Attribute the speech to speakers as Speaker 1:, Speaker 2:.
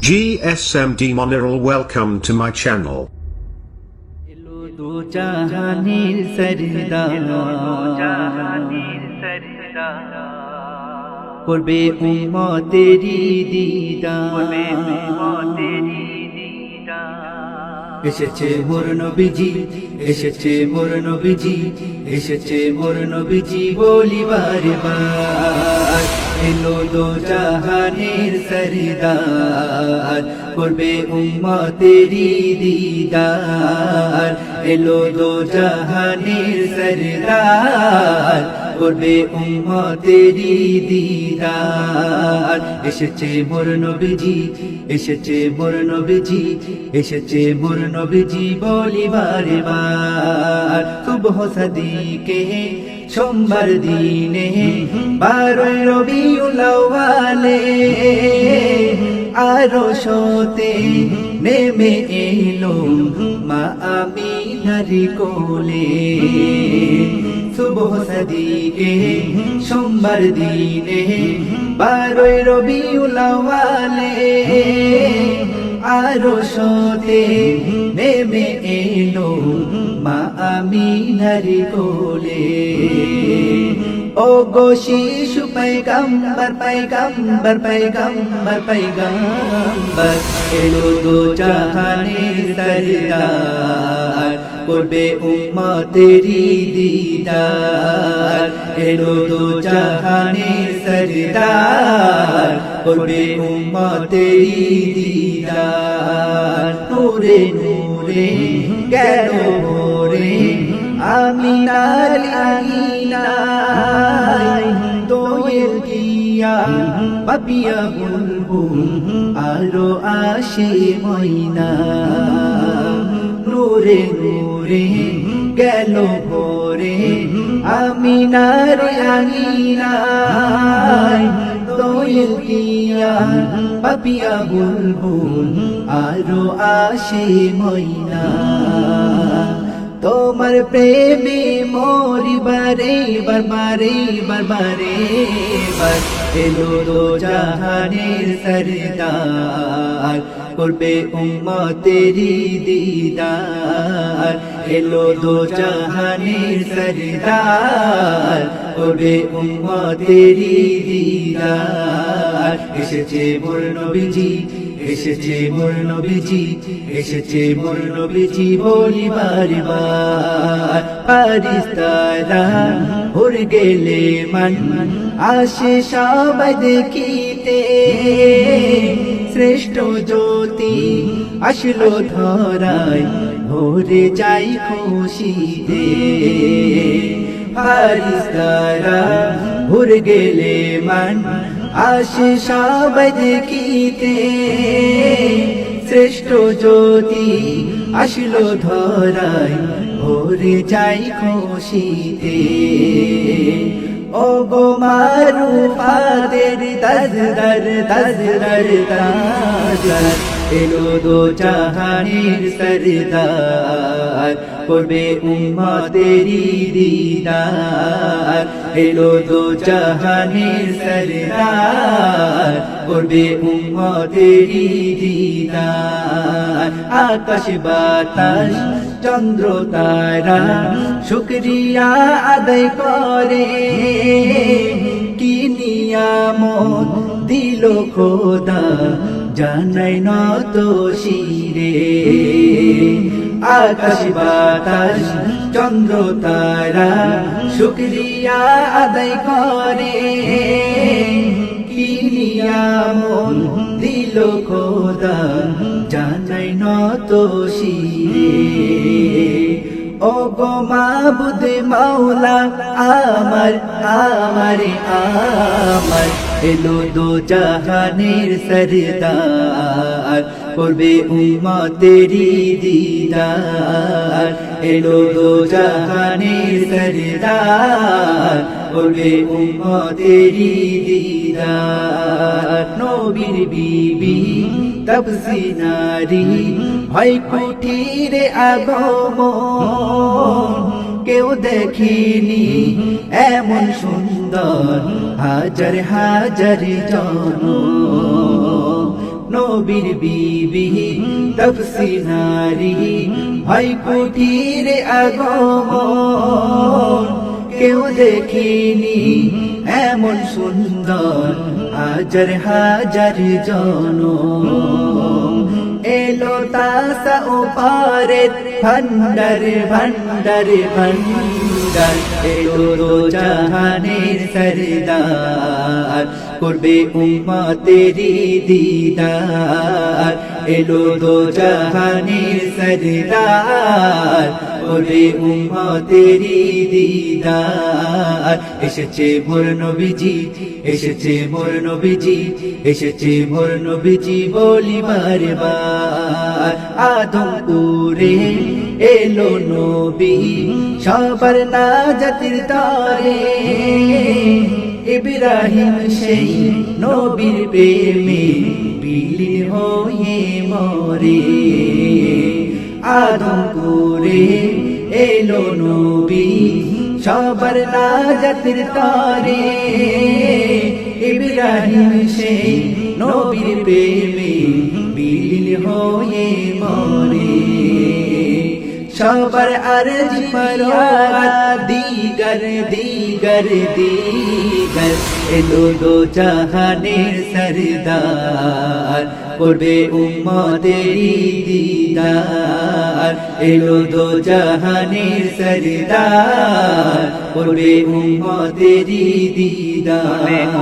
Speaker 1: GSMD Moniral welcome to my channel.
Speaker 2: এলো দো জাহানের সরদার করবে উম্মতেরি দিদার এসেছে মোর নবীজি, এসেছে মোর নবীজি, এসেছে মোর নবীজি বলিবার বার এলো দো জাহানের সরদার, করবে উম্মতেরি দিদার। এলো দো জাহানের সরদার করবে উম্মতেরি দিদার। এসেছে মোর নবীজি, এসেছে মোর নবীজি, এসেছে মোর নবীজি বলিবারে বার সুবহ সদিকে সোমবার দিনে বারোই রবি রবিউলাওয়ালে আরও সতে নেমে এলো মা আমি নারী কোলে। শুভ সদিকে, সোমবার দিনে, বারোই রবি রবিউলাওয়ালে আরও সতে নেমে এলো মা আমি নারী কোলে। ও গো শিশু পাইগাম্বার পাইগাম্বার পাইগাম্বার পাইগাম্বার এলো দো জাহানের সরদার করবে উম্মতেরি দিদার। এলো দো জাহানের সরদার করবে উম্মতেরি দিদার। নূরে নূরে গেল ভোরে আমি নারিয়াই পাপিয়া বুলবুল আরও আসে ময়না। নূরে নূরে গেল ভোরে আমি নারিয়াই দোয়েল দিয়া পাপিয়া বুলবুল আরও আসে ময়না। তোমার প্রেমে মরি বারে বারবারে বার এলো দো জাহানের সরদার, করবে উম্মতেরি দিদার। এলো দো জাহানের সরদার, করবে উম্মতেরি দিদার। এসেছে মোর এসেছে মোর নবীজি, এসেছে মোর নবীজি বলিবার বার। পারিস্তারা উর গেলে মান, আসে সবাই দেখিতে। শ্রেষ্ঠ জ্যোতি আসলো ধরায়, ভরে যাই খুশিতে। ফারিস্তারা উর গেলে মান আসে সবাই দেখিতে শ্রেষ্ঠ জ্যোতি আসলো ধরাই ভরে যাই খুশিতে। ও গো মারু ফাদের তাজদার তাজদার তাজদার এলো দো জাহানের সরদার, করবে উম্মতেরি দিদার। এলো দো জাহানের সরদার, করবে উম্মতেরি দিদার। আকাশ, বাতাস, চন্দ্র, তারা শুক্রিয়া আদায় করে। কি নিয়ামত দিল খোদা জানাই নত শিরে আকাশ বাতাস, চন্দ্র তারা, শুক্রিয়া আদায় করে। কি নিয়ামত দিল খোদা, জানাই নত শিরে ও গো মাবুদ মাওলা, আমার আমার আমার। এলো দো জাহানের সরদার, করবে উম্মতেরি দিদার। এলো দো জাহানের সরদার, করবে উমা তেরি দিদার। নবীর বিবি তপসি নারী হয় কুঠিরে আগমন। কেউ দেখিনি। এমন সুন্দর হাজার হাজার জন। নবীর বিবি তফসি নারী ভাই কুঠিরে আগমন। কেউ দেখিনি এমন সুন্দর হাজার হাজার জন। তাসা ওপারে ভান্ডার ভণ্ডর ভণ্ডর এলো দো জাহানের সরদার করবে উম্মতেরি দিদার এলো দো জাহানের সরদার করবে উম্মতেরি দিদার। এসেছে মোর নবীজি, এসেছে মোর নবীজি, এসেছে মোর নবীজি বলি বারবার। আদমপুরে এলো নবী, সবার না জাতির তরে ইব্রাহিম সেই নবীর প্রেমে বিলীন হয়ে মরে। আদমপুরে এলো নবী সবার না জাতির তরে। ইব্রাহিম সেই নবীর প্রেমে বিলীন হয়ে মরে। সবার আরজ পরোয়া দিগর দিগর দিগর এলো দো জাহানের সরদার করবে উম্মতেরি দিদার এলো দো জাহানের সরদার করবে উম্মতেরি দিদার